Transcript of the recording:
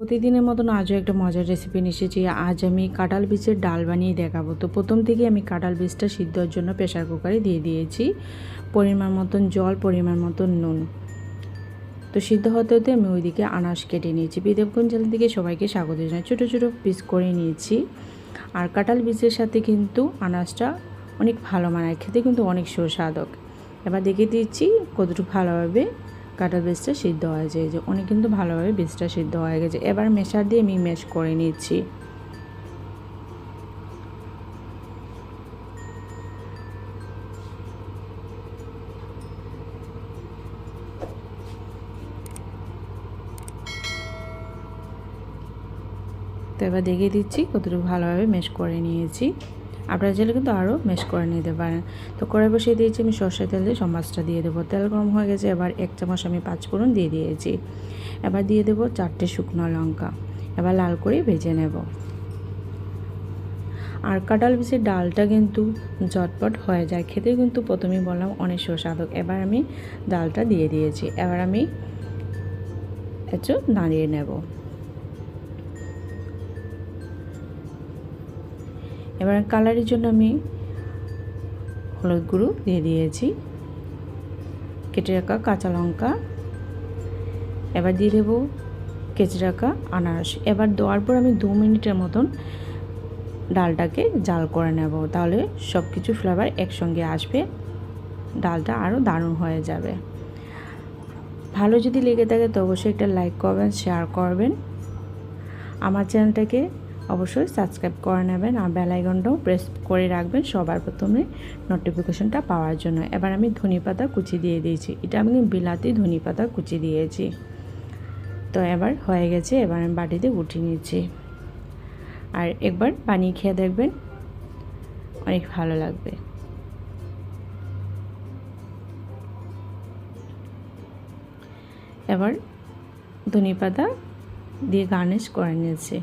প্রতিদিনের মতন আজও একটা মজার রেসিপি এসেছি। আজ আমি কাঁঠাল বীজের ডাল বানিয়ে দেখাবো। তো প্রথম থেকে আমি কাঁঠাল বীজটা সিদ্ধর জন্য প্রেশার কুকারে দিয়ে দিয়েছি। পরিমাণ মতন জল, পরিমাণ মতন নুন। তো সিদ্ধ হতে হতে আমি ওইদিকে আনাজ কেটে নিয়েছি। বিদেবগঞ্জ জেলা থেকে সবাইকে স্বাগত জানাই। ছোটো ছোটো পিস করে নিয়েছি। আর কাঁঠাল বীজের সাথে কিন্তু আনাজটা অনেক ভালো মানায়। খেতে কিন্তু অনেক সুস্বাদক এবার দেখে দিচ্ছি কতটুকু ভালোভাবে কাঁঠাল বীজটা সিদ্ধ হয়ে যায়। যে অনেক কিন্তু ভালোভাবে বীজটা সিদ্ধ হয়ে গেছে। এবার মেশার দিয়ে আমি মেশ করে নিচ্ছি। তো এবার দেখিয়ে দিচ্ছি কতটুকু ভালোভাবে মেশ করে নিয়েছি। আপনারা চাইলে কিন্তু আরও মেশ করে নিতে পারেন। তো কড়াই বসিয়ে দিয়েছি, আমি সর্ষে তেল দিয়ে সমাজটা দিয়ে দেবো। তেল গরম হয়ে গেছে, এবার এক চামচ আমি পাঁচ ফোড়ন দিয়ে দিয়েছি। এবার দিয়ে দেবো চারটে শুকনো লঙ্কা। এবার লাল করে ভেজে নেব। আর কাঁঠাল বিচের ডালটা কিন্তু ঝটপট হয়ে যায়। খেতে কিন্তু প্রথমেই বললাম অনেক সুস্বাদক এবার আমি ডালটা দিয়ে দিয়েছি। এবার আমি একটু নাড়িয়ে নেব। এবার কালারের জন্য আমি হলুদ গুঁড়ো দিয়ে দিয়েছি। কেটে রাখা কাঁচা লঙ্কা। এবার দিয়ে দেবো কেচে রাখা আনারস। এবার দেওয়ার পর আমি দু মিনিটের মতন ডালটাকে জাল করে নেব। তাহলে সব কিছু ফ্লেভার একসঙ্গে আসবে। ডালটা আরও দারুণ হয়ে যাবে। ভালো যদি লেগে থাকে তো অবশ্যই একটা লাইক করবেন শেয়ার করবেন। আমার চ্যানেলটাকে অবশ্যই সাবস্ক্রাইব করে নেবেন আর বেল আইকনটাও প্রেস করে রাখবেন সবার প্রথমে নোটিফিকেশনটা পাওয়ার জন্য। এবার আমি ধনি পাতা কুচি দিয়ে দিয়েছি। এটা আমি বিলাতি ধনি পাতা কুচি দিয়েছি। তো এবার হয়ে গেছে, এবার আমি বাটিতে উঠিয়ে নিচ্ছি। আর একবার বানিয়ে খেয়ে দেখবেন অনেক ভালো লাগবে। এবার ধনি পাতা দিয়ে গার্নিশ করে নিয়েছি।